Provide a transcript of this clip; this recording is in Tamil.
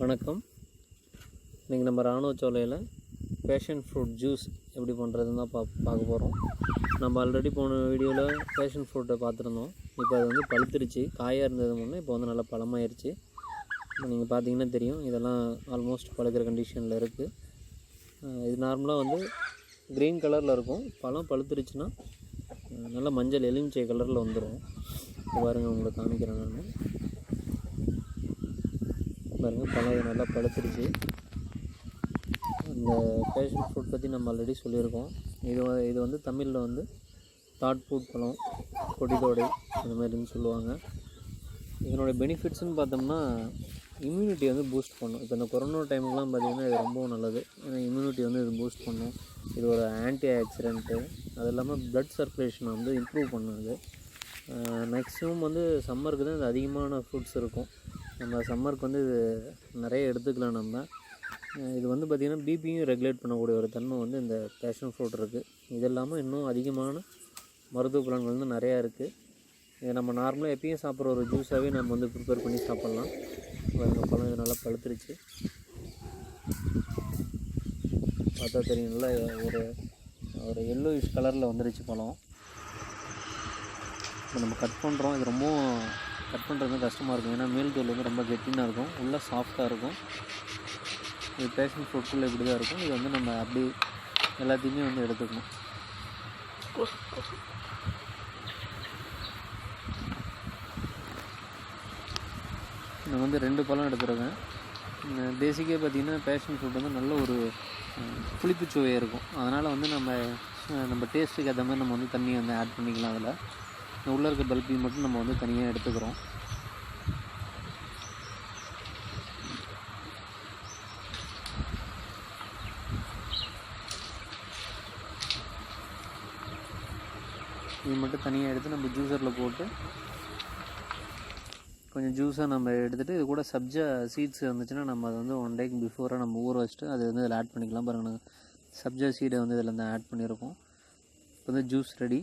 வணக்கம். இன்றைக்கி நம்ம ராணுவ சோலையில் பேஷன் ஃப்ரூட் ஜூஸ் எப்படி பண்ணுறதுன்னு தான் பா பார்க்க போகிறோம் நம்ம ஆல்ரெடி போன வீடியோவில் பேஷன் ஃப்ரூட்டை பார்த்துருந்தோம். இப்போ அது வந்து பழுத்துருச்சு. காயாக இருந்தது முன்னே இப்போ வந்து நல்லா பழமாயிருச்சு. இப்போ நீங்கள் பார்த்தீங்கன்னா தெரியும் இதெல்லாம் ஆல்மோஸ்ட் பழுக்கிற கண்டிஷனில் இருக்குது இது நார்மலாக வந்து க்ரீன் கலரில் இருக்கும். பழம் பழுத்துருச்சுன்னா நல்லா மஞ்சள் எலுமிச்சை கலரில் வந்துடும் பாருங்கள் உங்களுக்கு காமிக்கிறேன் நான். பாருங்கள் பழம் இது நல்லா பழுத்துருச்சு இந்த பேஷன் ஃப்ரூட் பற்றி நம்ம ஆல்ரெடி சொல்லியிருக்கோம். இது இது வந்து தமிழில் வந்து தாட் ஃப்ரூட் பழம் கொடிதோடை அந்த மாதிரின்னு சொல்லுவாங்க. இதனோட பெனிஃபிட்ஸ்னு பார்த்தோம்னா இம்யூனிட்டி வந்து பூஸ்ட் பண்ணும். இப்போ இந்த கொரோனா டைமுக்குலாம் பார்த்திங்கன்னா இது ரொம்பவும் நல்லது. ஏன்னா இம்யூனிட்டி வந்து இது பூஸ்ட் பண்ணும். இது ஒரு ஆன்டி ஆக்சிடென்ட்டு அது இல்லாமல் ப்ளட் சர்க்குலேஷனை வந்து இம்ப்ரூவ் பண்ணுது மேக்ஸிமம் வந்து சம்மருக்கு தான் இது அதிகமான ஃப்ரூட்ஸ் இருக்கும். நம்ம சம்மருக்கு வந்து இது நிறைய எடுத்துக்கலாம் நம்ம. இது வந்து பார்த்திங்கன்னா பிபியும் ரெகுலேட் பண்ணக்கூடிய ஒரு தன்மை வந்து இந்த பேஷன் ஃப்ரூட் இருக்குது இது இல்லாமல் இன்னும் அதிகமான மருத்துவ பலன்கள் வந்து நிறையா இருக்குது இதை நம்ம நார்மலாக எப்பயும் சாப்பிட்ற ஒரு ஜூஸாகவே நம்ம வந்து ப்ரிப்பேர் பண்ணி சாப்பிட்லாம். பாருங்க பழம் இது நல்லா பழுத்துருச்சு. பார்த்தா தெரியும் நல்லா ஒரு ஒரு எல்லோயிஷ் கலரில் வந்துருச்சு பழம். இப்போ நம்ம கட் பண்ணுறோம் இது ரொம்பவும் கட் பண்ணுறது கஷ்டமாக இருக்கும். ஏன்னா மேல் தோல் வந்து ரொம்ப கெட்டினாக இருக்கும். உள்ளே சாஃப்டாக இருக்கும். இது பேஷன் ஃப்ரூட்குள்ளே இப்படி தான் இருக்கும். இது வந்து நம்ம அப்படி எல்லாத்தையுமே வந்து எடுத்துக்கணும். நான் வந்து ரெண்டு பழம் எடுத்துருக்கேன். பேசிக்காக பார்த்தீங்கன்னா பேஷன் ஃப்ரூட் வந்து நல்ல ஒரு புளிப்பு சுவையாக இருக்கும். அதனால் வந்து நம்ம நம்ம டேஸ்ட்டுக்கு ஏற்ற மாதிரி நம்ம வந்து தண்ணி வந்து ஆட் பண்ணிக்கலாம் அதில். உள்ளே இருக்க பல்பையும் மட்டும் நம்ம வந்து தனியாக எடுத்துக்கிறோம். இது மட்டும் தனியாக எடுத்து நம்ம ஜூஸரில் போட்டு கொஞ்சம் ஜூஸாக நம்ம எடுத்துகிட்டு இது கூட சப்ஜா சீட்ஸ் இருந்துச்சுன்னா நம்ம அதை வந்து ஒன் டேக்கு பிஃபோராக நம்ம ஊற வச்சுட்டு அது வந்து இதில் ஆட் பண்ணிக்கலாம் பாருங்க. நாங்கள் சப்ஜா சீடை வந்து இதில் வந்து ஆட் பண்ணியிருக்கோம். இப்போ வந்து ஜூஸ் ரெடி